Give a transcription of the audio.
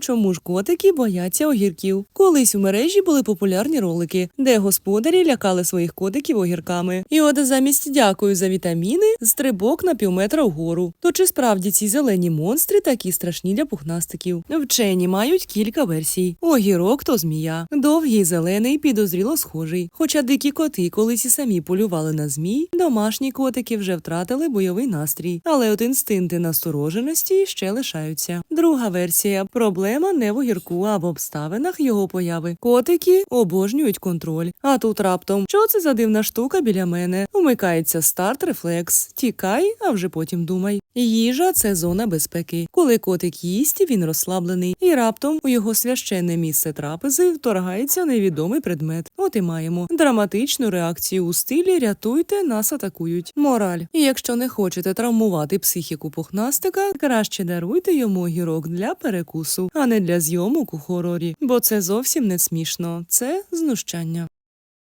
Чому ж котики бояться огірків? Колись у мережі були популярні ролики, де господарі лякали своїх котиків огірками. І от замість дякую за вітаміни стрибок на півметра вгору. То чи справді ці зелені монстри такі страшні для пухнастиків? Вчені мають кілька версій. Огірок то змія, довгий зелений, підозріло схожий. Хоча дикі коти колись і самі полювали на змій, домашні котики вже втратили бойовий настрій, але от інстинкти настороженості ще лишаються. Друга версія проблема не в огірку, а в обставинах його появи. Котики обожнюють контроль. А тут раптом що це за дивна штука біля мене? Вмикається старт рефлекс. Тікай, а вже потім думай. Їжа це зона безпеки. Коли котик їсть, він розслаблений, і раптом у його священне місце трапези вторгається невідомий предмет. От і маємо драматичну реакцію у стилі рятуйте, нас атакують. Мораль. Якщо не хочете травмувати психіку пухнастика, краще даруйте йому огірок для перекусу, а не для зйомок у хорорі, бо це зовсім не смішно, це знущання.